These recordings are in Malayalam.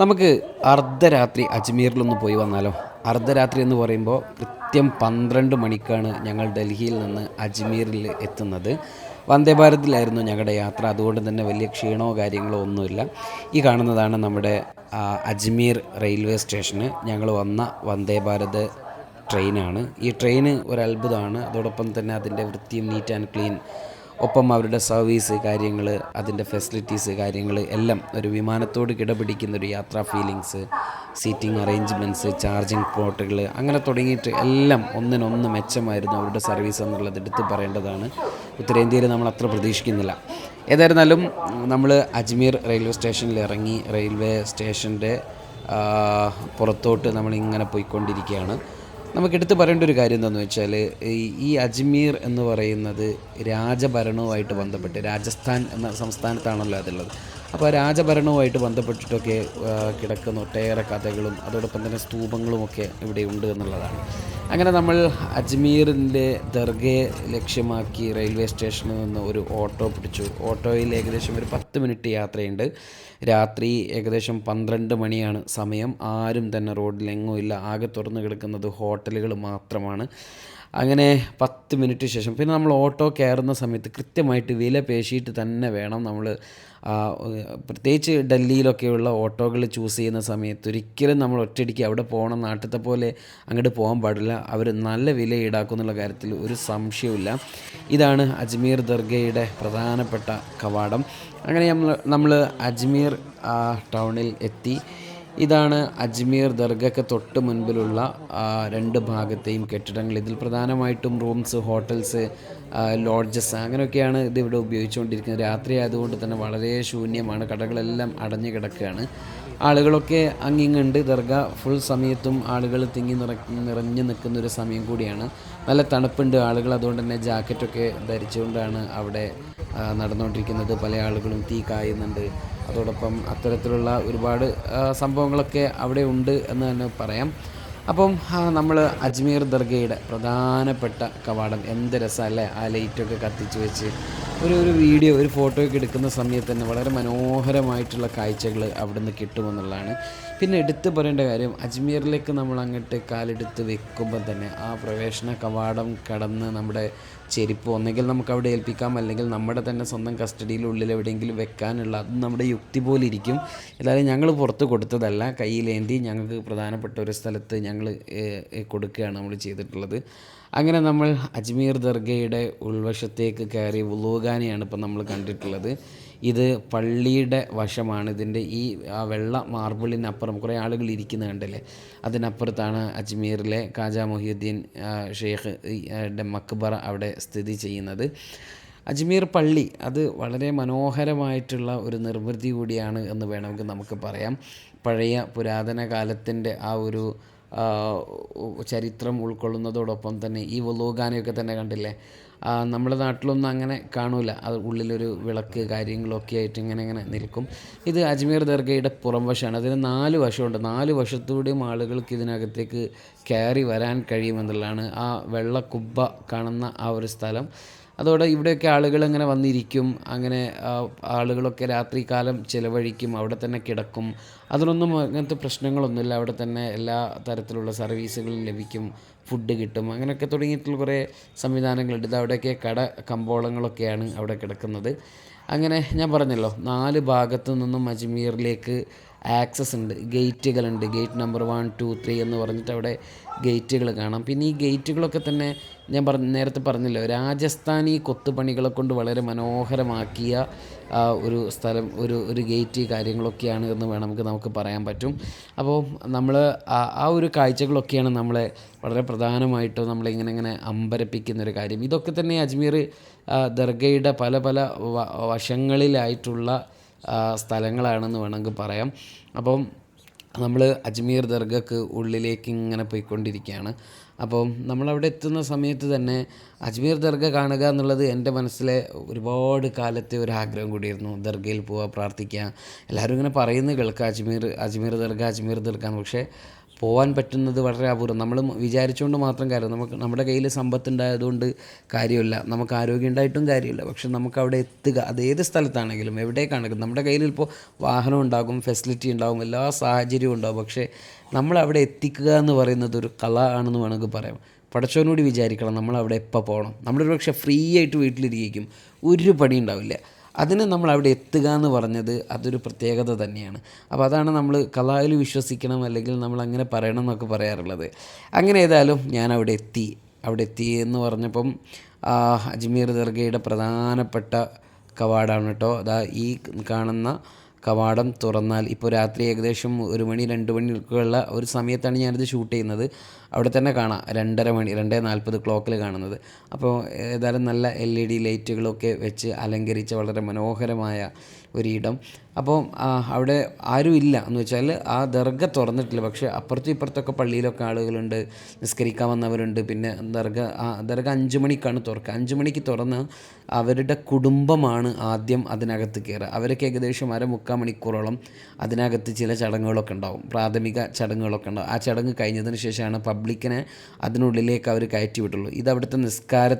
നമുക്ക് അർദ്ധരാത്രി അജ്മീറിലൊന്ന് പോയി വന്നാലോ? അർദ്ധരാത്രി എന്ന് പറയുമ്പോൾ കൃത്യം പന്ത്രണ്ട് മണിക്കാണ് ഞങ്ങൾ ഡൽഹിയിൽ നിന്ന് അജ്മീറിൽ എത്തുന്നത്. വന്ദേ ഭാരതിലായിരുന്നു ഞങ്ങളുടെ യാത്ര. അതുകൊണ്ട് തന്നെ വലിയ ക്ഷീണമോ കാര്യങ്ങളോ ഒന്നുമില്ല. ഈ കാണുന്നതാണ് നമ്മുടെ അജ്മീർ റെയിൽവേ സ്റ്റേഷന്. ഞങ്ങൾ വന്ന വന്ദേ ഭാരത് ട്രെയിനാണ്. ഈ ട്രെയിന് ഒരു അത്ഭുതമാണ് അതോടൊപ്പം തന്നെ അതിന്റെ വൃത്തിയും നീറ്റ് ആൻഡ് ക്ലീൻ ഒപ്പം അവരുടെ സർവീസ് കാര്യങ്ങൾ അതിന്റെ ഫെസിലിറ്റീസ് കാര്യങ്ങൾ എല്ലാം ഒരു വിമാനത്തോട് കിടപിടിക്കുന്ന ഒരു യാത്രാ ഫീലിങ്സ് സീറ്റിംഗ് അറേഞ്ച്മെന്റ്സ് ചാർജിങ് പോർട്ടുകൾ അങ്ങനെ തുടങ്ങിയിട്ട് എല്ലാം ഒന്നിനൊന്ന് മെച്ചമായിരുന്നു അവരുടെ സർവീസ് എന്നുള്ളത് എടുത്ത് പറയേണ്ടതാണ്. ഉത്തരേന്ത്യയിൽ നമ്മൾ അത്ര പ്രതീക്ഷിക്കുന്നില്ല. ഏതായിരുന്നാലും നമ്മൾ അജ്മീർ റെയിൽവേ സ്റ്റേഷനിൽ ഇറങ്ങി റെയിൽവേ സ്റ്റേഷന്റെ പുറത്തോട്ട് നമ്മളിങ്ങനെ പോയിക്കൊണ്ടിരിക്കുകയാണ്. നമുക്ക് എടുത്തു പറയേണ്ട ഒരു കാര്യം എന്താണെന്ന് വെച്ചാൽ ഈ അജ്മീർ എന്ന് പറയുന്നത് രാജഭരണവുമായിട്ട് ബന്ധപ്പെട്ട് രാജസ്ഥാൻ എന്ന സംസ്ഥാനത്താണല്ലോ അതുള്ളത് അപ്പോൾ രാജഭരണവുമായിട്ട് ബന്ധപ്പെട്ടിട്ടൊക്കെ കിടക്കുന്ന ഒട്ടേറെ കഥകളും അതോടൊപ്പം തന്നെ സ്തൂപങ്ങളുമൊക്കെ ഇവിടെ ഉണ്ട് എന്നുള്ളതാണ്. അങ്ങനെ നമ്മൾ അജ്മീറിന്റെ ദർഗയെ ലക്ഷ്യമാക്കി റെയിൽവേ സ്റ്റേഷനിൽ നിന്ന് ഒരു ഓട്ടോ പിടിച്ചു. ഓട്ടോയിൽ ഏകദേശം ഒരു പത്ത് മിനിറ്റ് യാത്രയുണ്ട്. രാത്രി ഏകദേശം പന്ത്രണ്ട് മണിയാണ് സമയം. ആരും തന്നെ റോഡിലെങ്ങുമില്ല ആകെ തുറന്നു കിടക്കുന്നത് ഹോട്ടലുകൾ മാത്രമാണ്. അങ്ങനെ പത്ത് മിനിറ്റ് ശേഷം. പിന്നെ നമ്മൾ ഓട്ടോ കയറുന്ന സമയത്ത് കൃത്യമായിട്ട് വില പേശിയിട്ട് തന്നെ വേണം നമ്മൾ പ്രത്യേകിച്ച് ഡൽഹിയിലൊക്കെയുള്ള ഓട്ടോകൾ ചൂസ് ചെയ്യുന്ന സമയത്ത് ഒരിക്കലും നമ്മൾ ഒറ്റയടിക്ക് അവിടെ പോകണം നാട്ടിലത്തെ പോലെ അങ്ങോട്ട് പോകാൻ പാടില്ല. അവർ നല്ല വില ഈടാക്കും എന്നുള്ള കാര്യത്തിൽ ഒരു സംശയവുമില്ല. ഇതാണ് അജ്മീർ ദർഗയുടെ പ്രധാനപ്പെട്ട കവാടം. അങ്ങനെ നമ്മൾ നമ്മൾ അജ്മീർ ടൗണിൽ എത്തി. ഇതാണ് അജ്മീർ ദർഗയ്ക്ക് തൊട്ട് മുൻപിലുള്ള രണ്ട് ഭാഗത്തെയും കെട്ടിടങ്ങൾ. ഇതിൽ പ്രധാനമായിട്ടും റൂംസ് ഹോട്ടൽസ് ലോഡ്ജസ് അങ്ങനെയൊക്കെയാണ് ഇതിവിടെ ഉപയോഗിച്ചുകൊണ്ടിരിക്കുന്നത്. രാത്രി ആയതുകൊണ്ട് തന്നെ വളരെ ശൂന്യമാണ്. കടകളെല്ലാം അടഞ്ഞു കിടക്കുകയാണ്. ആളുകളൊക്കെ അങ്ങിങ്ങുണ്ട്. ദർഗ ഫുൾ സമയത്തും ആളുകൾ തിങ്ങി നിറ നിറഞ്ഞു നിൽക്കുന്ന ഒരു സമയം കൂടിയാണ്. നല്ല തണുപ്പുണ്ട്. ആളുകൾ അതുകൊണ്ട് തന്നെ ജാക്കറ്റൊക്കെ ധരിച്ചുകൊണ്ടാണ് അവിടെ നടന്നുകൊണ്ടിരിക്കുന്നത്. പല ആളുകളും തീ കായുന്നുണ്ട്. അതോടൊപ്പം അത്തരത്തിലുള്ള ഒരുപാട് സംഭവങ്ങളൊക്കെ അവിടെ ഉണ്ട് എന്ന് തന്നെ പറയാം. അപ്പം നമ്മൾ അജ്മീർ ദർഗയുടെ പ്രധാനപ്പെട്ട കവാടം എന്ത് രസമല്ലേ ആ ലൈറ്റൊക്കെ കത്തിച്ച് വെച്ച് ഒരു ഒരു വീഡിയോ ഒരു ഫോട്ടോ ഒക്കെ എടുക്കുന്ന സമയത്ത് തന്നെ വളരെ മനോഹരമായിട്ടുള്ള കാഴ്ചകൾ അവിടെ നിന്ന് കിട്ടുമെന്നുള്ളതാണ് പിന്നെ എടുത്തു പറയേണ്ട കാര്യം അജ്മീറിലേക്ക് നമ്മൾ അങ്ങോട്ട് കാലെടുത്ത് വെക്കുമ്പോൾ തന്നെ ആ പ്രവേശന കവാടം കടന്ന് നമ്മുടെ ചെരുപ്പ് ഒന്നെങ്കിൽ നമുക്ക് അവിടെ ഏൽപ്പിക്കാം. അല്ലെങ്കിൽ നമ്മുടെ തന്നെ സ്വന്തം കസ്റ്റഡിയിൽ ഉള്ളിൽ എവിടെയെങ്കിലും വെക്കാനുള്ള അത് നമ്മുടെ യുക്തി പോലെ ഇരിക്കും. എന്തായാലും ഞങ്ങൾ പുറത്ത് കൊടുത്തതല്ല. കയ്യിലേന്തി ഞങ്ങൾക്ക് പ്രധാനപ്പെട്ട ഒരു സ്ഥലത്ത് ഞങ്ങൾ കൊടുക്കുകയാണ് നമ്മൾ ചെയ്തിട്ടുള്ളത്. അങ്ങനെ നമ്മൾ അജ്മീർ ദർഗയുടെ ഉൾവശത്തേക്ക് കയറി വുളൂഖാനയാണ് ഇപ്പം നമ്മൾ കണ്ടിട്ടുള്ളത്. ഇത് പള്ളിയുടെ വശമാണ്. ഇതിന്റെ ഈ വെള്ള മാർബിളിനപ്പുറം കുറേ ആളുകൾ ഇരിക്കുന്ന കണ്ടല്ലേ? അതിനപ്പുറത്താണ് അജ്മീറിലെ ഖാജ മൊഹീദ്ദീൻ ഷെയ്ഖ് മക്ബറ അവിടെ സ്ഥിതി ചെയ്യുന്നത്. അജ്മീർ പള്ളി അത് വളരെ മനോഹരമായിട്ടുള്ള ഒരു നിർമ്മിതി കൂടിയാണ് എന്ന് വേണമെങ്കിൽ നമുക്ക് പറയാം. പഴയ പുരാതന കാലത്തിന്റെ ആ ഒരു ചരിത്രം ഉൾക്കൊള്ളുന്നതോടൊപ്പം തന്നെ ഈ വലോഗാനയൊക്കെ തന്നെ കണ്ടില്ലേ? നമ്മുടെ നാട്ടിലൊന്നും അങ്ങനെ കാണൂല. അത് ഉള്ളിലൊരു വിളക്ക് കാര്യങ്ങളൊക്കെ ആയിട്ട് ഇങ്ങനെ ഇങ്ങനെ നിൽക്കും. ഇത് അജ്മീർ ദർഗയുടെ പുറം വശമാണ്. അതിന് നാല് വശമുണ്ട്. നാല് വശത്തൂടെയും ആളുകൾക്ക് ഇതിനകത്തേക്ക് കയറി വരാൻ കഴിയുമെന്നുള്ളതാണ് ആ വെള്ള കുബ്ബ കാണുന്ന ആ ഒരു സ്ഥലം. അതോടെ ഇവിടെയൊക്കെ ആളുകൾ അങ്ങനെ വന്നിരിക്കും. അങ്ങനെ ആളുകളൊക്കെ രാത്രി കാലം ചിലവഴിക്കും അവിടെ തന്നെ കിടക്കും. അതിനൊന്നും അങ്ങനത്തെ പ്രശ്നങ്ങളൊന്നുമില്ല. അവിടെ തന്നെ എല്ലാ തരത്തിലുള്ള സർവീസുകളും ലഭിക്കും ഫുഡ് കിട്ടും. അങ്ങനെയൊക്കെ തുടങ്ങിയിട്ടുള്ള കുറേ സംവിധാനങ്ങളുണ്ട്. ഇത് അവിടെയൊക്കെ കട കമ്പോളങ്ങളൊക്കെയാണ് അവിടെ കിടക്കുന്നത്. അങ്ങനെ ഞാൻ പറഞ്ഞല്ലോ നാല് ഭാഗത്തു നിന്നും അജ്മീറിലേക്ക് ആക്സസ് ഉണ്ട് ഗേറ്റുകളുണ്ട്. Gate number one two three എന്ന് പറഞ്ഞിട്ട് അവിടെ ഗേറ്റുകൾ കാണാം. പിന്നെ ഈ ഗേറ്റുകളൊക്കെ തന്നെ ഞാൻ പറഞ്ഞ നേരത്തെ പറഞ്ഞല്ലോ രാജസ്ഥാനി കൊത്തുപണികളെ കൊണ്ട് വളരെ മനോഹരമാക്കിയ ഒരു സ്ഥലം ഒരു ഒരു ഗേറ്റ് കാര്യങ്ങളൊക്കെയാണ് എന്ന് വേണം നമുക്ക് നമുക്ക് പറയാൻ പറ്റും. അപ്പോൾ നമ്മൾ ആ ഒരു കാഴ്ചകളൊക്കെയാണ് നമ്മളെ വളരെ പ്രധാനമായിട്ട് നമ്മളിങ്ങനെ ഇങ്ങനെ അമ്പരപ്പിക്കുന്ന ഒരു കാര്യം. ഇതൊക്കെ തന്നെ അജ്മീർ ദർഗയുടെ പല പല വശങ്ങളിലായിട്ടുള്ള സ്ഥലങ്ങളാണെന്ന് വേണമെങ്കിൽ പറയാം. അപ്പം നമ്മൾ അജ്മീർ ദർഗക്ക് ഉള്ളിലേക്ക് ഇങ്ങനെ പോയിക്കൊണ്ടിരിക്കുകയാണ്. അപ്പം നമ്മളവിടെ എത്തുന്ന സമയത്ത് തന്നെ അജ്മീർ ദർഗ കാണുക എന്നുള്ളത് എന്റെ മനസ്സിലെ ഒരുപാട് കാലത്തെ ഒരു ആഗ്രഹം കൂടിയായിരുന്നു ദർഗയിൽ പോവുക പ്രാർത്ഥിക്കുക. എല്ലാവരും ഇങ്ങനെ പറയുന്നത് കേൾക്കുക അജ്മീർ അജ്മീർ ദർഗ അജ്മീർ ദർഗ എന്ന്. പക്ഷേ പോകാൻ പറ്റുന്നത് വളരെ അപൂർവം. നമ്മൾ വിചാരിച്ചുകൊണ്ട് മാത്രം കാര്യം നമുക്ക് നമ്മുടെ കയ്യിൽ സമ്പത്ത് ഉണ്ടായതുകൊണ്ട് കാര്യമില്ല. നമുക്ക് ആരോഗ്യം ഉണ്ടായിട്ടും കാര്യമില്ല. പക്ഷെ നമുക്ക് അവിടെ എത്തുക അത് ഏത് സ്ഥലത്താണെങ്കിലും എവിടേക്കാണെങ്കിലും നമ്മുടെ കയ്യിൽ ഇപ്പോൾ വാഹനം ഉണ്ടാകും ഫെസിലിറ്റി ഉണ്ടാകും എല്ലാ സാഹചര്യവും ഉണ്ടാകും. പക്ഷേ നമ്മൾ അവിടെ എത്തിക്കുക എന്ന് പറയുന്നത് ഒരു കല ആണെന്ന് വേണമെങ്കിൽ പറയാം. പടച്ചവനോട് വിചാരിക്കണം നമ്മൾ അവിടെ എപ്പോൾ പോകണം. നമ്മളൊരു പക്ഷേ ഫ്രീ ആയിട്ട് വീട്ടിലിരിക്കും. ഒരു പണി ഉണ്ടാവില്ല. അതിന് നമ്മൾ അവിടെ എത്തുക എന്ന് പറഞ്ഞത് അതൊരു പ്രത്യേകത തന്നെയാണ്. അപ്പോൾ അതാണ് നമ്മൾ കലായിൽ വിശ്വസിക്കണം അല്ലെങ്കിൽ നമ്മൾ അങ്ങനെ പറയണം എന്നൊക്കെ പറയാറുള്ളത്. അങ്ങനെ ഏതായാലും ഞാൻ അവിടെ എത്തി. അവിടെ എത്തി എന്ന് പറഞ്ഞപ്പം അജ്മീർ ദർഗയുടെ പ്രധാനപ്പെട്ട കവാടാണ് കേട്ടോ. അതാ ഈ കാണുന്ന കവാടം തുറന്നാൽ ഇപ്പോൾ രാത്രി ഏകദേശം ഒരു മണി രണ്ട് മണിക്കുള്ള ഒരു സമയത്താണ് ഞാനിത് ഷൂട്ട് ചെയ്യുന്നത്. അവിടെ തന്നെ കാണാം രണ്ടര മണി രണ്ടേ നാൽപ്പത് ക്ലോക്കിൽ കാണുന്നത്. അപ്പോൾ ഏതായാലും നല്ല എൽ ഇ ഡി ലൈറ്റുകളൊക്കെ വെച്ച് അലങ്കരിച്ച വളരെ മനോഹരമായ ഒരിടം. അപ്പോൾ അവിടെ ആരും ഇല്ല എന്ന് വെച്ചാൽ ആ ദർഗ തുറന്നിട്ടില്ല. പക്ഷേ അപ്പുറത്തും ഇപ്പുറത്തൊക്കെ പള്ളിയിലൊക്കെ ആളുകളുണ്ട് നിസ്കരിക്കാൻ വന്നവരുണ്ട്. പിന്നെ ദർഗ ആ ദർഗ അഞ്ച് മണിക്കാണ് തുറക്കുക. അഞ്ച് മണിക്ക് തുറന്ന് അവരുടെ കുടുംബമാണ് ആദ്യം അതിനകത്ത് കയറുക. അവരൊക്കെ ഏകദേശം അര മുക്കാൽ മണിക്കൂറോളം അതിനകത്ത് ചില ചടങ്ങുകളൊക്കെ ഉണ്ടാവും. പ്രാഥമിക ചടങ്ങുകളൊക്കെ ഉണ്ടാവും. ആ ചടങ്ങ് കഴിഞ്ഞതിന് ശേഷമാണ് പബ്ലിക്കിനെ അതിനുള്ളിലേക്ക് അവർ കയറ്റി വിട്ടുള്ളൂ ഇത് നിസ്കാര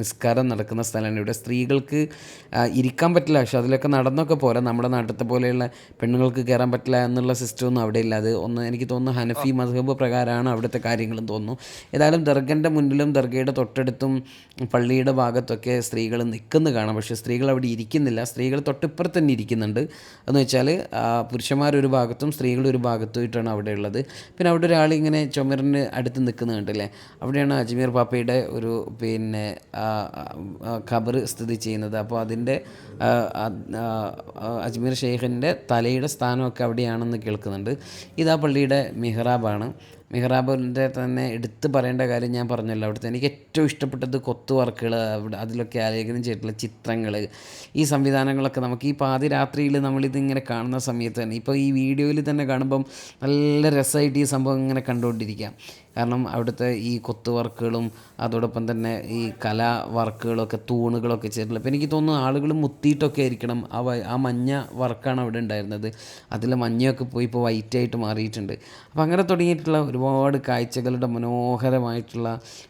നിസ്കാരം നടക്കുന്ന സ്ഥലമാണ്. ഇവിടെ സ്ത്രീകൾക്ക് ഇരിക്കാൻ പറ്റില്ല. പക്ഷെ അതിലൊക്കെ നടന്നൊക്കെ പോരാ. നമ്മുടെ നാട്ടിലത്തെ പോലെയുള്ള പെണ്ണുങ്ങൾക്ക് കയറാൻ പറ്റില്ല എന്നുള്ള സിസ്റ്റമൊന്നും അവിടെ ഇല്ല. അത് ഒന്ന് എനിക്ക് തോന്നുന്നു ഹനഫി മധുഹബ് പ്രകാരമാണ് അവിടുത്തെ കാര്യങ്ങളും തോന്നുന്നു. ഏതായാലും ദർഗന്റെ മുന്നിലും ദർഗയുടെ തൊട്ടടുത്തും പള്ളിയുടെ ഭാഗത്തൊക്കെ സ്ത്രീകൾ നിൽക്കുന്ന കാണാം. പക്ഷേ സ്ത്രീകൾ അവിടെ ഇരിക്കുന്നില്ല. സ്ത്രീകൾ തൊട്ടിപ്പുറത്ത് തന്നെ ഇരിക്കുന്നുണ്ട്. എന്ന് വെച്ചാൽ പുരുഷന്മാരൊരു ഭാഗത്തും സ്ത്രീകൾ ഒരു ഭാഗത്തുമായിട്ടാണ് അവിടെ ഉള്ളത്. പിന്നെ അവിടെ ഒരാൾ ഇങ്ങനെ അടുത്ത് നിൽക്കുന്നത് കണ്ടില്ലേ? അവിടെയാണ് അജ്മീർ പാപ്പയുടെ ഒരു പിന്നെ ഖബർ സ്ഥിതി ചെയ്യുന്നത്. അപ്പോൾ അതിന്റെ അജ്മീർ ഷെയ്ഖിന്റെ തലയുടെ സ്ഥാനമൊക്കെ അവിടെയാണെന്ന് കേൾക്കുന്നുണ്ട്. ഇതാ പള്ളിയുടെ മിഹ്റാബാണ്. മിഹ്റാബിന്റെ തന്നെ എടുത്ത് പറയേണ്ട കാര്യം ഞാൻ പറഞ്ഞല്ലോ. അവിടുത്തെ എനിക്ക് ഏറ്റവും ഇഷ്ടപ്പെട്ടത് കൊത്തു വർക്കുകൾ അവിടെ അതിലൊക്കെ ആലേഖനം ചെയ്തിട്ടുള്ള ചിത്രങ്ങൾ ഈ സംവിധാനങ്ങളൊക്കെ നമുക്ക് ഈ പാതിരാത്രിയിൽ നമ്മളിതിങ്ങനെ കാണുന്ന സമയത്ത് തന്നെ. ഇപ്പോൾ ഈ വീഡിയോയിൽ തന്നെ കാണുമ്പം നല്ല രസമായിട്ട് ഈ സംഭവം ഇങ്ങനെ കണ്ടുകൊണ്ടിരിക്കാം. കാരണം അവിടുത്തെ ഈ കൊത്തു വർക്കുകളും അതോടൊപ്പം തന്നെ ഈ കലാ വർക്കുകളൊക്കെ തൂണുകളൊക്കെ ചെയ്തിട്ടുള്ളത് അപ്പോൾ എനിക്ക് തോന്നുന്നു ആളുകൾ മുത്തിയിട്ടൊക്കെ ആയിരിക്കണം ആ ആ മഞ്ഞ വർക്കാണ് അവിടെ ഉണ്ടായിരുന്നത്. അതിലെ മഞ്ഞയൊക്കെ പോയി ഇപ്പോൾ വൈറ്റായിട്ട് മാറിയിട്ടുണ്ട്. അപ്പോൾ അങ്ങനെ തുടങ്ങിയിട്ടുള്ള ഒരുപാട് കാഴ്ചകളുടെ മനോഹരമായിട്ടുള്ള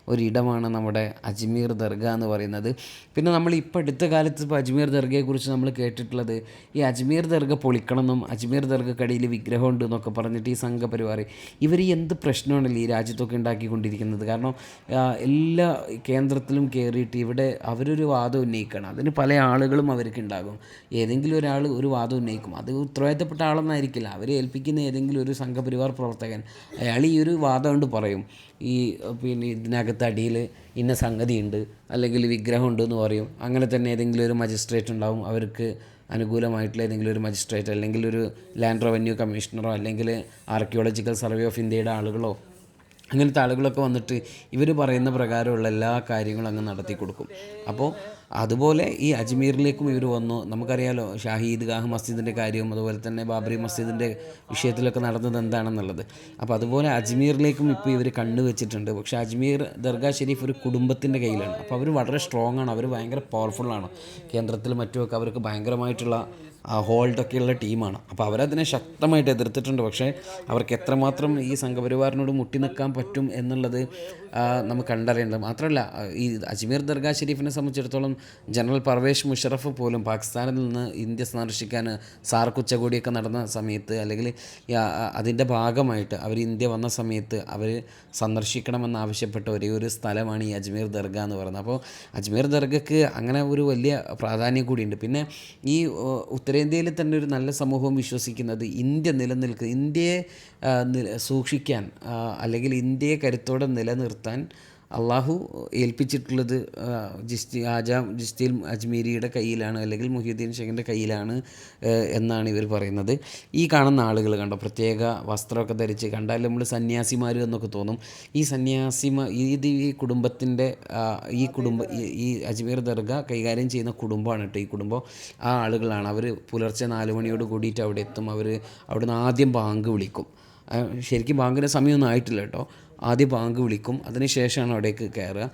ഒരിടമാണ് നമ്മുടെ അജ്മീർ ദർഗ എന്ന് പറയുന്നത്. പിന്നെ നമ്മൾ ഇപ്പോൾ അടുത്ത കാലത്ത് ഇപ്പോൾ അജ്മീർ ദർഗയെക്കുറിച്ച് നമ്മൾ കേട്ടിട്ടുള്ളത് ഈ അജ്മീർ ദർഗ പൊളിക്കണമെന്നും അജ്മീർ ദർഗ ദർഗക്കടിയിൽ വിഗ്രഹമുണ്ട് എന്നൊക്കെ പറഞ്ഞിട്ട് ഈ സംഘപരിവാർ ഇവർ എന്ത് പ്രശ്നമാണല്ലോ ഈ രാജ്യത്തൊക്കെ ഉണ്ടാക്കിക്കൊണ്ടിരിക്കുന്നത്. കാരണം എല്ലാ കേന്ദ്രത്തിലും കയറിയിട്ട് ഇവിടെ അവരൊരു വാദം ഉന്നയിക്കണം. അതിന് പല ആളുകളും അവർക്ക് ഉണ്ടാകും. ഏതെങ്കിലും ഒരാൾ ഒരു വാദം ഉന്നയിക്കും. അത് ഉത്തരവാദിത്തപ്പെട്ട ആളൊന്നായിരിക്കില്ല. അവരെ ഏൽപ്പിക്കുന്ന ഏതെങ്കിലും ഒരു സംഘപരിവാർ പ്രവർത്തകൻ അയാൾ ഈ ഒരു വാദം കൊണ്ട് പറയും. ഈ പിന്നെ ഇതിനകത്ത് അടിയിൽ ഇന്ന സംഗതിയുണ്ട് അല്ലെങ്കിൽ വിഗ്രഹമുണ്ട് എന്ന് പറയും. അങ്ങനെ തന്നെ ഏതെങ്കിലും ഒരു മജിസ്ട്രേറ്റ് ഉണ്ടാവും. അവർക്ക് അനുകൂലമായിട്ടുള്ള ഏതെങ്കിലും ഒരു മജിസ്ട്രേറ്റ് അല്ലെങ്കിൽ ഒരു ലാൻഡ് റവന്യൂ കമ്മീഷണറോ അല്ലെങ്കിൽ ആർക്കിയോളജിക്കൽ സർവേ ഓഫ് ഇന്ത്യയുടെ ആളുകളോ അങ്ങനത്തെ ആളുകളൊക്കെ വന്നിട്ട് ഇവർ പറയുന്ന പ്രകാരമുള്ള എല്ലാ കാര്യങ്ങളും അങ്ങ് നടത്തി കൊടുക്കും. അപ്പോൾ അതുപോലെ ഈ അജ്മീറിലേക്കും ഇവർ വന്നു. നമുക്കറിയാലോ ഷാഹീദ് ഗാഹ് മസ്ജിദിന്റെ കാര്യവും അതുപോലെ തന്നെ ബാബറി മസ്ജിദിന്റെ വിഷയത്തിലൊക്കെ നടന്നത് എന്താണെന്നുള്ളത്. അപ്പോൾ അതുപോലെ അജ്മീറിലേക്കും ഇപ്പോൾ ഇവർ കണ്ണു വെച്ചിട്ടുണ്ട്. പക്ഷേ അജ്മീർ ദർഗാ ഷെരീഫ് ഒരു കുടുംബത്തിന്റെ കയ്യിലാണ്. അപ്പോൾ അവർ വളരെ സ്ട്രോങ് ആണ്. അവർ ഭയങ്കര പവർഫുള്ളാണ് കേന്ദ്രത്തിൽ മറ്റുമൊക്കെ അവർക്ക് ഭയങ്കരമായിട്ടുള്ള ഹോൾഡൊക്കെയുള്ള ടീമാണ്. അപ്പോൾ അവരതിനെ ശക്തമായിട്ട് എതിർത്തിട്ടുണ്ട്. പക്ഷേ അവർക്ക് എത്രമാത്രം ഈ സംഘപരിവാറിനോട് മുട്ടി നിൽക്കാൻ പറ്റും എന്നുള്ളത് നമുക്ക് കണ്ടറിയേണ്ടത് മാത്രമല്ല ഈ അജ്മീർ ദർഗാ ഷെരീഫിനെ സംബന്ധിച്ചിടത്തോളം ജനറൽ പർവേഷ് മുഷറഫ് പോലും പാകിസ്ഥാനിൽ നിന്ന് ഇന്ത്യ സന്ദർശിക്കാൻ സാർക്ക് ഉച്ചകോടിയൊക്കെ നടന്ന സമയത്ത് അല്ലെങ്കിൽ അതിന്റെ ഭാഗമായിട്ട് അവർ ഇന്ത്യ വന്ന സമയത്ത് അവർ സന്ദർശിക്കണമെന്ന് ആവശ്യപ്പെട്ട ഒരേ ഒരു സ്ഥലമാണ് ഈ അജ്മീർ ദർഗ എന്ന് പറയുന്നത്. അപ്പോൾ അജ്മീർ ദർഗയ്ക്ക് അങ്ങനെ ഒരു വലിയ പ്രാധാന്യം കൂടിയുണ്ട്. പിന്നെ ഈ ഓ, ഉത്തരേന്ത്യയിൽ തന്നെ ഒരു നല്ല സമൂഹം വിശ്വസിക്കുന്നത് ഇന്ത്യ നിലനിൽക്കുക ഇന്ത്യയെ സൂക്ഷിക്കാൻ അല്ലെങ്കിൽ ഇന്ത്യയെ കരുത്തോടെ നിലനിർത്താൻ അള്ളാഹു ഏൽപ്പിച്ചിട്ടുള്ളത് ജിസ്തി ആജാം ജിസ്തിൽ അജ്മീരിയുടെ കയ്യിലാണ് അല്ലെങ്കിൽ മുഹിയുദ്ദീൻ ഷെഖിന്റെ കയ്യിലാണ് എന്നാണ് ഇവർ പറയുന്നത്. ഈ കാണുന്ന ആളുകൾ കണ്ടോ പ്രത്യേക വസ്ത്രമൊക്കെ ധരിച്ച് കണ്ടാൽ നമ്മൾ സന്യാസിമാർ എന്നൊക്കെ തോന്നും. ഈ സന്യാസിമാ ഇത് ഈ കുടുംബത്തിന്റെ ഈ കുടുംബ ഈ- അജ്മീർ ദർഗ കൈകാര്യം ചെയ്യുന്ന കുടുംബമാണ് കേട്ടോ ഈ കുടുംബം. ആ ആളുകളാണ്. അവർ പുലർച്ചെ നാല് മണിയോട് കൂടിയിട്ട് അവിടെ എത്തും. അവർ അവിടുന്ന് ആദ്യം ബാങ്ക് വിളിക്കും. ശരിക്കും ബാങ്കിന്റെ സമയമൊന്നും ആയിട്ടില്ല കേട്ടോ. ആദ്യം ബാങ്ക് വിളിക്കും. അതിന് ശേഷമാണ് അവിടേക്ക് കയറുക.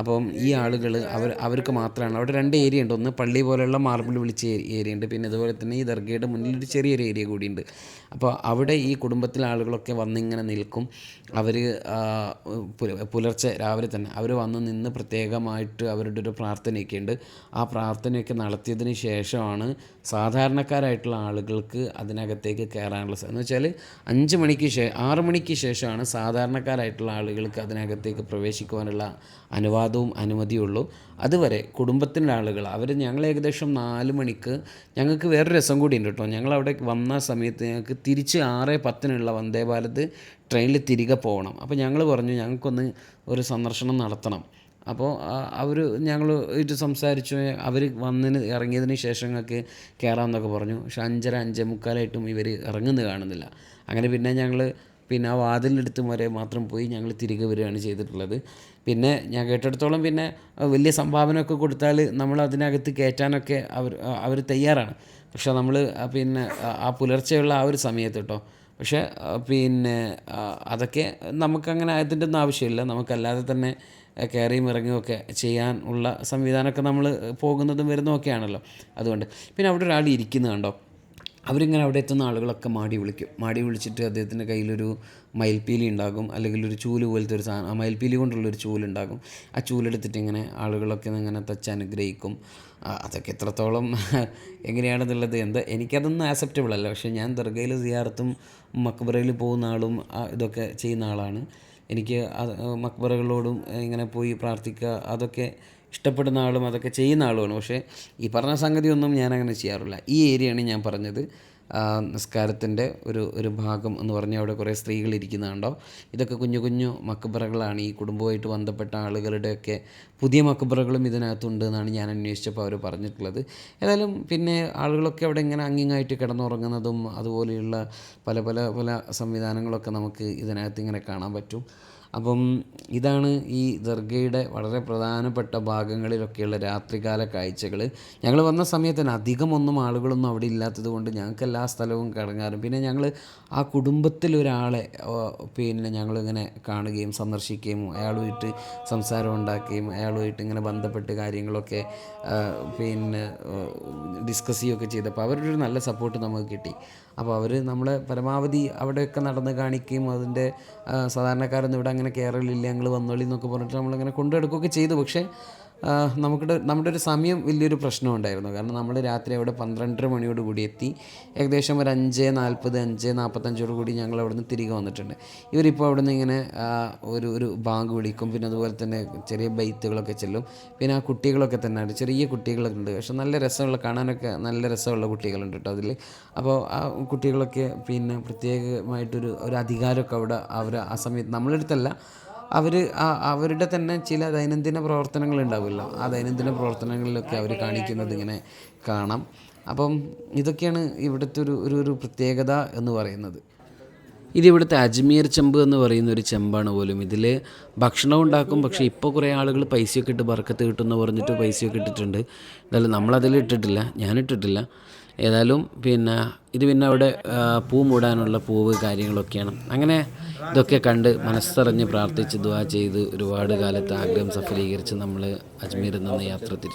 അപ്പം ഈ ആളുകൾ അവർ അവർക്ക് മാത്രമാണ് അവിടെ രണ്ട് ഏരിയ ഉണ്ട്. ഒന്ന് പള്ളി പോലെയുള്ള മാർബിൾ വിളിച്ച ഏരിയ ഉണ്ട്. പിന്നെ അതുപോലെ തന്നെ ഈ ദർഗയുടെ മുന്നിൽ ഒരു ചെറിയൊരു ഏരിയ കൂടിയുണ്ട് അപ്പോൾ അവിടെ ഈ കുടുംബത്തിലെ ആളുകളൊക്കെ വന്നിങ്ങനെ നിൽക്കും. അവർ പുലർച്ചെ രാവിലെ തന്നെ അവർ വന്ന് നിന്ന് പ്രത്യേകമായിട്ട് അവരുടെ ഒരു പ്രാർത്ഥനയൊക്കെ ഉണ്ട്. ആ പ്രാർത്ഥനയൊക്കെ നടത്തിയതിന് ശേഷമാണ് സാധാരണക്കാരായിട്ടുള്ള ആളുകൾക്ക് അതിനകത്തേക്ക് കയറാനുള്ള എന്ന് വെച്ചാൽ അഞ്ച് മണിക്ക് ശേ ആറ് മണിക്ക് ശേഷമാണ് സാധാരണക്കാരായിട്ടുള്ള ആളുകൾക്ക് അതിനകത്തേക്ക് പ്രവേശിക്കുവാനുള്ള അനുവാദവും അനുമതിയുള്ളൂ. അതുവരെ കുടുംബത്തിന്റെ ആളുകൾ അവർ ഞങ്ങൾ ഏകദേശം നാല് മണിക്ക് ഞങ്ങൾക്ക് വേറൊരു രസം കൂടി ഉണ്ട് കേട്ടോ. ഞങ്ങൾ അവിടെ വന്ന സമയത്ത് ഞങ്ങൾക്ക് തിരിച്ച് ആറ് പത്തിനുള്ള വന്ദേ ഭാരത് ട്രെയിനിൽ തിരികെ പോകണം. അപ്പോൾ ഞങ്ങൾ പറഞ്ഞു ഞങ്ങൾക്കൊന്ന് ഒരു സന്ദർശനം നടത്തണം. അപ്പോൾ അവർ ഞങ്ങൾ ഇത് സംസാരിച്ചു. അവർ വന്നതിന് ഇറങ്ങിയതിന് ശേഷം ഞങ്ങൾക്ക് കയറാമെന്നൊക്കെ പറഞ്ഞു. പക്ഷെ അഞ്ചര അഞ്ചേ മുക്കാലായിട്ടും ഇവർ ഇറങ്ങുന്നത് കാണുന്നില്ല. അങ്ങനെ പിന്നെ ഞങ്ങൾ പിന്നെ ആ വാതിലിനടുത്ത് വരെ മാത്രം പോയി ഞങ്ങൾ തിരികെ വരികയാണ് ചെയ്തിട്ടുള്ളത്. പിന്നെ ഞാൻ കേട്ടിടത്തോളം പിന്നെ വലിയ സംഭാവനയൊക്കെ കൊടുത്താൽ നമ്മൾ അതിനകത്ത് കയറ്റാനൊക്കെ അവർ അവർ തയ്യാറാണ്. പക്ഷെ നമ്മൾ പിന്നെ ആ- പുലർച്ചെയുള്ള ആ ഒരു സമയത്ത് കേട്ടോ. പക്ഷേ പിന്നെ അതൊക്കെ നമുക്കങ്ങനെ അതിന്റെ ഒന്നും ആവശ്യമില്ല. നമുക്കല്ലാതെ തന്നെ കയറിയും ഇറങ്ങിയും ഒക്കെ ചെയ്യാൻ ഉള്ള സംവിധാനമൊക്കെ നമ്മൾ പോകുന്നതും വരുന്നതും ഒക്കെയാണല്ലോ. അതുകൊണ്ട് പിന്നെ അവിടെ ഒരാൾ ഇരിക്കുന്നത് കണ്ടോ അവരിങ്ങനെ അവിടെ എത്തുന്ന ആളുകളൊക്കെ മാടി വിളിക്കും. മാടി വിളിച്ചിട്ട് അദ്ദേഹത്തിന്റെ കയ്യിലൊരു മയിൽപ്പീലി ഉണ്ടാകും. അല്ലെങ്കിൽ ഒരു ചൂൽ പോലത്തെ ഒരു സാധനം ആ മയിൽപ്പീലി കൊണ്ടുള്ളൊരു ചൂലുണ്ടാകും. ആ ചൂലെടുത്തിട്ട് ഇങ്ങനെ ആളുകളൊക്കെ ഇങ്ങനെ തച്ച് അനുഗ്രഹിക്കും. അതൊക്കെ എത്രത്തോളം എങ്ങനെയാണെന്നുള്ളത് എന്താ എനിക്കതൊന്നും ആക്സെപ്റ്റബിൾ അല്ല. പക്ഷേ ഞാൻ ദർഗയിൽ സിയാർത്തും മക്ബറയിൽ പോകുന്ന ആളും ഇതൊക്കെ ചെയ്യുന്ന ആളാണ്. എനിക്ക് മക്ബറകളോടും ഇങ്ങനെ പോയി പ്രാർത്ഥിക്കുക അതൊക്കെ ഇഷ്ടപ്പെടുന്ന ആളും അതൊക്കെ ചെയ്യുന്ന ആളുമാണ്. പക്ഷേ ഈ പറഞ്ഞ സംഗതിയൊന്നും ഞാൻ അങ്ങനെ ചെയ്യാറില്ല. ഈ ഏരിയയാണ് ഞാൻ പറഞ്ഞത്. നിസ്കാരത്തിന്റെ ഒരു ഒരു ഭാഗം എന്ന് പറഞ്ഞാൽ അവിടെ കുറേ സ്ത്രീകൾ ഇരിക്കുന്നുണ്ടോ? ഇതൊക്കെ കുഞ്ഞു കുഞ്ഞു മക്കബറകളാണ് ഈ കുടുംബമായിട്ട് ബന്ധപ്പെട്ട ആളുകളുടെയൊക്കെ പുതിയ മക്കബറകളും ഇതിനകത്തുണ്ട് എന്നാണ് ഞാൻ അന്വേഷിച്ചപ്പോൾ അവർ പറഞ്ഞിട്ടുള്ളത്. ഏതായാലും പിന്നെ ആളുകളൊക്കെ അവിടെ ഇങ്ങനെ അങ്ങിങ്ങായിട്ട് കിടന്നുറങ്ങുന്നതും അതുപോലെയുള്ള പല പല പല സംവിധാനങ്ങളൊക്കെ നമുക്ക് ഇതിനകത്ത് ഇങ്ങനെ കാണാൻ പറ്റും. അപ്പം ഇതാണ് ഈ ദർഗയുടെ വളരെ പ്രധാനപ്പെട്ട ഭാഗങ്ങളിലൊക്കെയുള്ള രാത്രികാല കാഴ്ചകൾ ഞങ്ങൾ വന്ന സമയത്ത് തന്നെ അധികമൊന്നും ആളുകളൊന്നും അവിടെ ഇല്ലാത്തത് കൊണ്ട് ഞങ്ങൾക്ക് എല്ലാ സ്ഥലവും കറങ്ങാറും പിന്നെ ഞങ്ങൾ ആ കുടുംബത്തിലൊരാളെ പിന്നെ ഞങ്ങളിങ്ങനെ കാണുകയും സന്ദർശിക്കുകയും അയാളുമായിട്ട് സംസാരം ഉണ്ടാക്കുകയും അയാളുമായിട്ട് ഇങ്ങനെ ബന്ധപ്പെട്ട് കാര്യങ്ങളൊക്കെ പിന്നെ ഡിസ്കസ് ചെയ്യുകയൊക്കെ ചെയ്തപ്പോൾ അവരുടെ ഒരു നല്ല സപ്പോർട്ട് നമുക്ക് കിട്ടി. അപ്പോൾ അവർ നമ്മളെ പരമാവധി അവിടെയൊക്കെ നടന്ന് കാണിക്കുകയും അതിന്റെ സാധാരണക്കാരൊന്നും ഇവിടെ അങ്ങനെ കയറലില്ല ഞങ്ങൾ വന്നോളി എന്നൊക്കെ പറഞ്ഞിട്ട് നമ്മളങ്ങനെ കൊണ്ടുനടക്കുകയൊക്കെ ചെയ്തു. പക്ഷേ നമുക്കിടെ നമ്മുടെ ഒരു സമയം വലിയൊരു പ്രശ്നം ഉണ്ടായിരുന്നു കാരണം നമ്മൾ രാത്രി അവിടെ പന്ത്രണ്ടര മണിയോട് കൂടി എത്തി. ഏകദേശം ഒരു അഞ്ച് നാൽപ്പത് അഞ്ച് നാൽപ്പത്തഞ്ചോട് കൂടി ഞങ്ങൾ അവിടെ നിന്ന് തിരികെ വന്നിട്ടുണ്ട്. ഇവരിപ്പോൾ അവിടെ നിന്ന് ഇങ്ങനെ ഒരു ഒരു ബാങ്ക് വിളിക്കും. പിന്നെ അതുപോലെ തന്നെ ചെറിയ ബൈത്തുകളൊക്കെ ചെല്ലും. പിന്നെ ആ കുട്ടികളൊക്കെ തന്നെ ചെറിയ കുട്ടികളൊക്കെ ഉണ്ട്. പക്ഷെ നല്ല രസമുള്ള കാണാനൊക്കെ നല്ല രസമുള്ള കുട്ടികളുണ്ട് കേട്ടോ അതിൽ അപ്പോൾ ആ കുട്ടികളൊക്കെ പിന്നെ പ്രത്യേകമായിട്ടൊരു ഒരു അധികാരമൊക്കെ അവിടെ അവർ ആ സമയത്ത് നമ്മളെടുത്തല്ല. അവർ അവരുടെ തന്നെ ചില ദൈനംദിന പ്രവർത്തനങ്ങൾ ഉണ്ടാവുമല്ലോ. ആ ദൈനംദിന പ്രവർത്തനങ്ങളിലൊക്കെ അവർ കാണിക്കുന്നത് ഇങ്ങനെ കാണാം. അപ്പം ഇതൊക്കെയാണ് ഇവിടുത്തെ ഒരു ഒരു ഒരു പ്രത്യേകത എന്ന് പറയുന്നത്. ഇത് ഇവിടുത്തെ അജ്മീർ ചെമ്പ് എന്ന് പറയുന്ന ഒരു ചെമ്പാണ് പോലും. ഇതിൽ ഭക്ഷണം ഉണ്ടാക്കും പക്ഷേ ഇപ്പോൾ കുറേ ആളുകൾ പൈസയൊക്കെ ഇട്ട് ബർക്കത്ത് കിട്ടുമെന്ന് പറഞ്ഞിട്ട് പൈസയൊക്കെ ഇട്ടിട്ടുണ്ട്. എന്തായാലും നമ്മളതിൽ ഇട്ടിട്ടില്ല ഞാൻ ഇട്ടിട്ടില്ല ഏതായാലും പിന്നെ ഇത് പിന്നെ അവിടെ പൂ മൂടാനുള്ള പൂവ് കാര്യങ്ങളൊക്കെയാണ്. അങ്ങനെ ഇതൊക്കെ കണ്ട് മനസ്സറിഞ്ഞ് പ്രാർത്ഥിച്ച് ദുവാ ചെയ്ത് ഒരുപാട് കാലത്ത് ആഗ്രഹം സഫലീകരിച്ച് നമ്മൾ അജ്മീറിൽ നിന്ന് യാത്ര തിരിച്ചു.